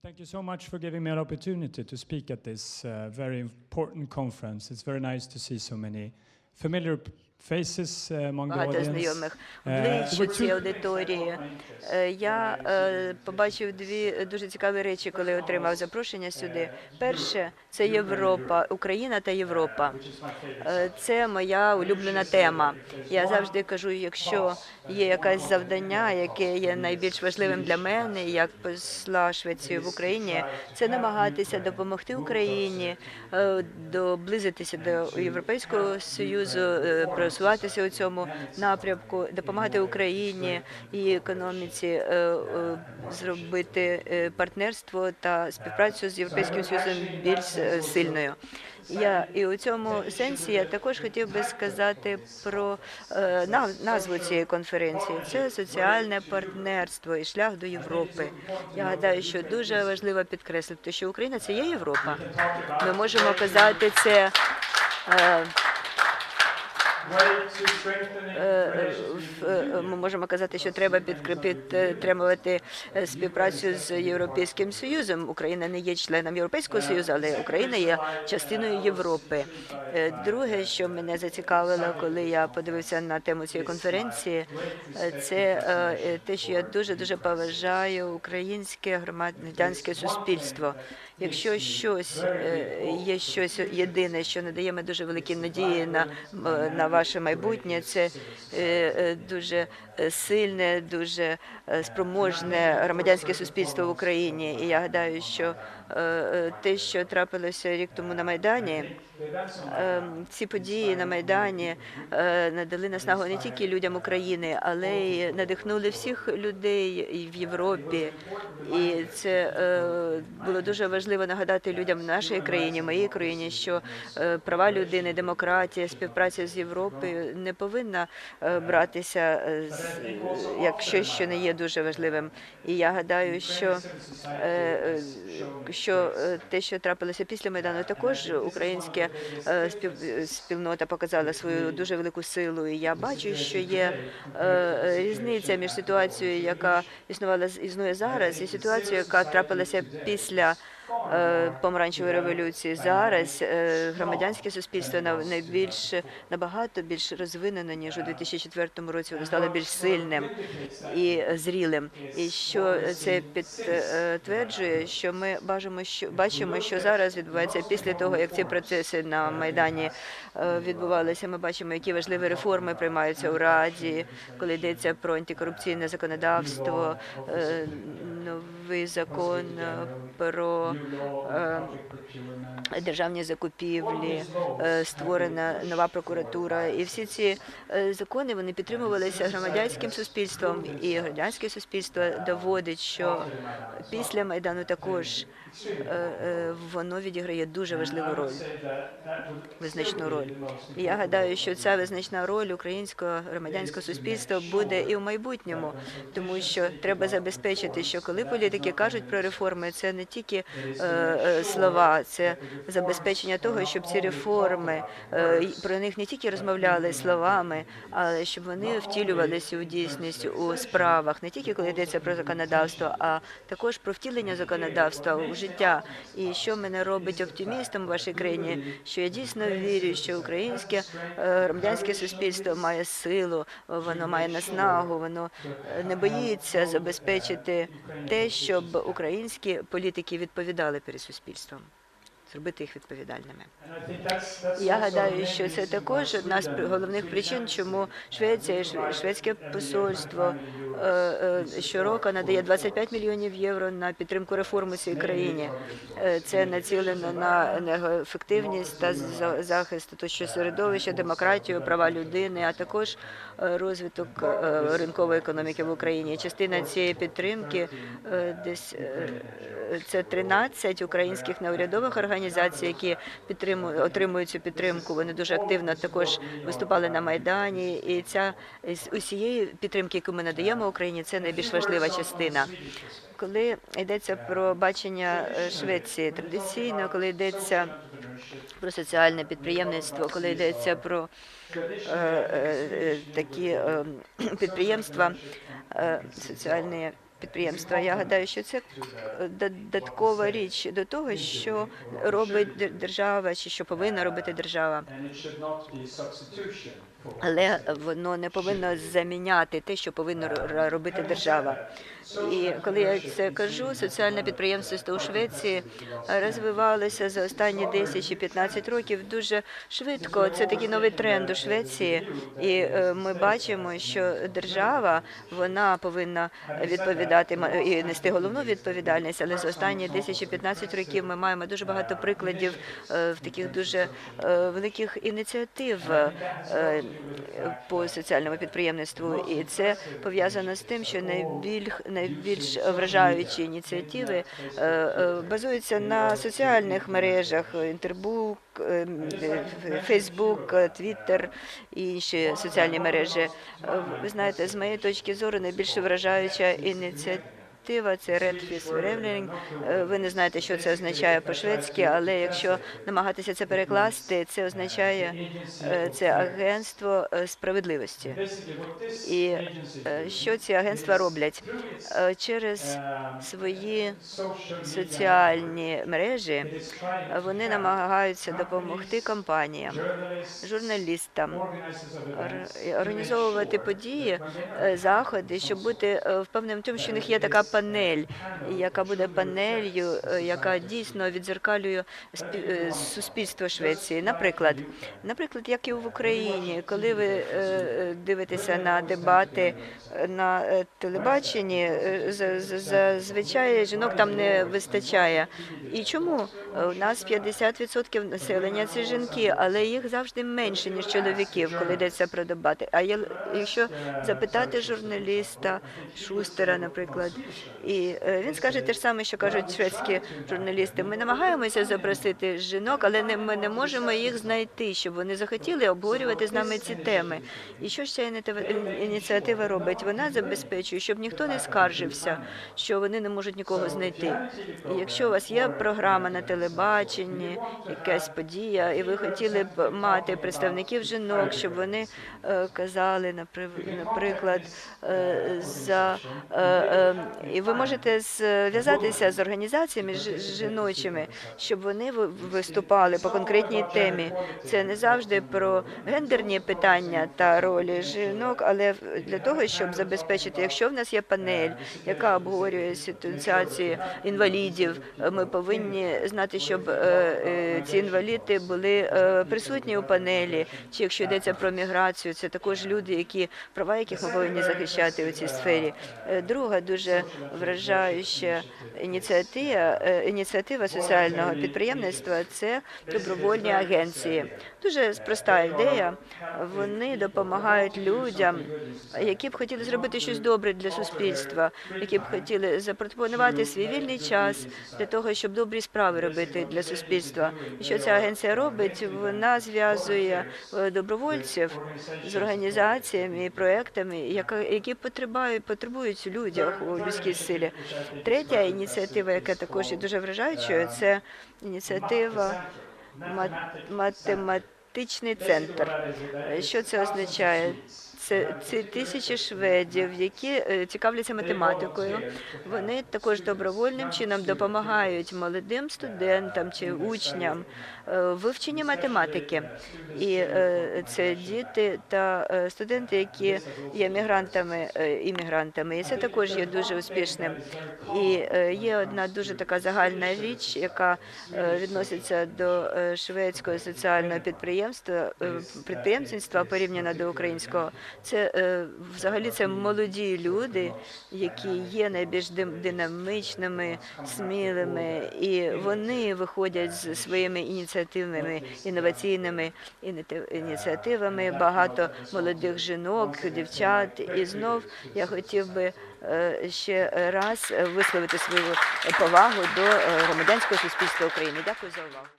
Thank you so much for giving me an opportunity to speak at this uh, very important conference. It's very nice to see so many familiar the багато знайомих Е, облич у ви цій чу- аудиторії. Е, Я е, побачив дві дуже цікаві речі, коли отримав запрошення сюди. Перше це Європа, Україна та Європа. Е, Це моя улюблена тема. Я завжди кажу, якщо є якесь завдання, яке є найбільш важливим для мене, як посла Швеції в Україні, це намагатися допомогти Україні е, доблизитися до Європейського союзу, просуватися у цьому напрямку, допомагати Україні і економіці е, е, зробити е, партнерство та співпрацю з європейським союзом більш сильною. Я і у цьому сенсі я також хотів би сказати про е, назву цієї конференції. Це соціальне партнерство і шлях до Європи. Я гадаю, що дуже важливо підкреслити, що Україна це є Європа. Ми можемо казати це. е, Ми можемо казати, що треба підтримувати е, співпрацю з Європейським Союзом. Україна не є членом Європейського Союзу, але Україна є частиною Європи. Е, Друге, що мене зацікавило, коли я подивився на тему цієї конференції, е, це е, те, що я дуже дуже поважаю українське громадянське суспільство. Якщо щось е, є щось єдине, що надає ми дуже великі надії на, на ваше майбутнє, це е, е, дуже сильне, дуже спроможне громадянське суспільство в Україні. І я гадаю, що те, що трапилося рік тому на майдані. Е, Ці події на майдані е, надали наснагу не тільки людям України, але й надихнули всіх людей в Європі. І це е, було дуже важливо нагадати людям в нашій країні, моїй країні, що е, права людини, демократія, співпраця з Європою не повинна е, братися е, як щось, що не є дуже важливим. І я гадаю, що, е, е, що е, те, що трапилося після майдану, також українське е, спільнота показала свою дуже велику силу. І я бачу, що є е, різниця між ситуацією, яка існувала існує зараз, і ситуацією, яка трапилася після. Е, Помаранчевої революції зараз е, громадянське суспільство на- найбільш набагато більш розвинено ніж у 2004 році. Воно стало більш сильним і зрілим. І що це підтверджує, що ми бачимо, що бачимо, що зараз відбувається після того, як ці процеси на майдані е, відбувалися. Ми бачимо, які важливі реформи приймаються у раді, коли йдеться про антикорупційне законодавство, новий закон про державні закупівлі, е, створена нова прокуратура, і всі ці е, закони вони підтримувалися громадянським суспільством, і громадянське суспільство доводить, що після майдану також е, е, воно відіграє дуже важливу роль, визначну роль. І я гадаю, що ця визначна роль українського громадянського суспільства буде і в майбутньому, тому що треба забезпечити, що коли політики кажуть про реформи, це не тільки е, е, слова, це забезпечення того, щоб ці реформи е, про них не тільки розмовляли словами, але щоб вони втілювалися у дійсність у справах, не тільки коли йдеться про законодавство, а також про втілення законодавства у життя. І що мене робить оптимістом в вашій країні, що я дійсно вірю, що українське е, громадянське суспільство має силу, воно має наснагу, воно е, не боїться забезпечити те, щоб українські політики відповідали перед суспільством, зробити їх відповідальними. Я гадаю, що це також одна з головних причин, чому Швеція, шведське посольство щороку надає 25 мільйонів євро на підтримку реформ у цій країні. Е, Це націлено на енергоефективність та за- захист оточуючого середовища, демократію, права людини, а також е, розвиток е, ринкової економіки в Україні. Частина цієї підтримки е, десь е, це 13 українських неурядових організацій, які підтримують отримують цю підтримку. Вони дуже активно також виступали на майдані. І ця з усієї підтримки, яку ми надаємо Україні, це найбільш важлива частина. Коли йдеться про бачення е, Швеції, традиційно, коли йдеться про соціальне підприємництво, коли йдеться про е, е, такі підприємства, е, соціальні підприємства. Я гадаю, що це додаткова річ до того, що робить держава, чи що повинна робити держава. Але воно не повинно заміняти те, що повинна робити держава. І коли я це кажу, соціальне підприємство у Швеції розвивалося за останні 10 чи 15 років дуже швидко. Це такий новий тренд у Швеції, і е, ми бачимо, що держава вона повинна відповідати і нести головну відповідальність. Але за останні 10 чи 15 років ми маємо дуже багато прикладів е, в таких дуже е, великих ініціатив по соціальному підприємництву, і це пов'язано з тим, що найбільш найбільш вражаючі ініціативи е, е, базуються на соціальних мережах Інтербук, е, е, Фейсбук, Твіттер і інші соціальні мережі. Е, Ви знаєте, з моєї точки зору найбільш вражаюча ініціатива. Це Red Fist Revling. Е, Ви не знаєте, що це означає по-шведськи, але якщо намагатися це перекласти, це означає е, це агентство е, справедливості. І е, що ці агентства роблять через свої соціальні мережі. Вони намагаються допомогти компаніям, журналістам організовувати події, заходи, щоб бути впевненим тому, що в них є така панель, яка буде панелью, е, яка дійсно відзеркалює е, суспільство Швеції. Наприклад, наприклад, як і в Україні, коли ви е, дивитеся на дебати на телебаченні, за- за- зазвичай жінок там не вистачає. І чому у нас 50% населення це жінки, але їх завжди менше ніж чоловіків, коли йдеться про дебати. А якщо запитати журналіста Шустера, наприклад, і е, він скаже те ж саме, що кажуть шведські журналісти. Ми намагаємося запросити жінок, але ми не можемо їх знайти, щоб вони захотіли обговорювати з нами ці теми. І що ж ця ініціатива- робить? Вона забезпечує, щоб ніхто не скаржився, що вони не можуть нікого знайти. І якщо у вас є програма на телебаченні, якась подія, і ви хотіли б мати представників жінок, щоб вони е, казали, наприклад, е, за і ви можете зв'язатися з організаціями жіночими, щоб вони ви- виступали по конкретній темі. Це не завжди про гендерні питання та ролі жінок, але для того, щоб забезпечити, якщо в нас є панель, яка обговорює ситуації інвалідів, ми повинні знати, щоб е, е, ці інваліди були е, присутні у панелі. Чи якщо йдеться про міграцію, це також люди, які права яких ми повинні захищати у цій сфері. Друга дуже вражаюча ініціатива, е, ініціатива соціального підприємництва це добровольні агенції. Дуже проста ідея. Вони допомагають людям, які б хотіли зробити щось добре для суспільства, які б хотіли запропонувати свій вільний час для того, щоб добрі справи робити для суспільства. І що ця агенція робить? Вона зв'язує е, добровольців з організаціями і проектами, які потребують потребують людях у людській силі. Третя ініціатива, яка також є дуже вражаючою, це ініціатива мат- математичний центр. Що це означає? Це, це тисячі шведів, які е, цікавляться математикою. Вони також добровольним чином допомагають молодим студентам чи учням е, вивченні математики. І е, це діти та студенти, які є мігрантами іммігрантами. І це також є дуже успішним. І є одна дуже така загальна річ, яка відноситься до шведського соціального підприємства підприємництва порівняно до українського. Це е, взагалі це молоді люди, які є найбільш динамичними, смілими, і вони виходять з своїми ініціативними інноваційними ініціативами. Багато молодих жінок, дівчат. І знов я хотів би е, ще раз висловити свою повагу до е, громадянського суспільства України. Дякую за увагу.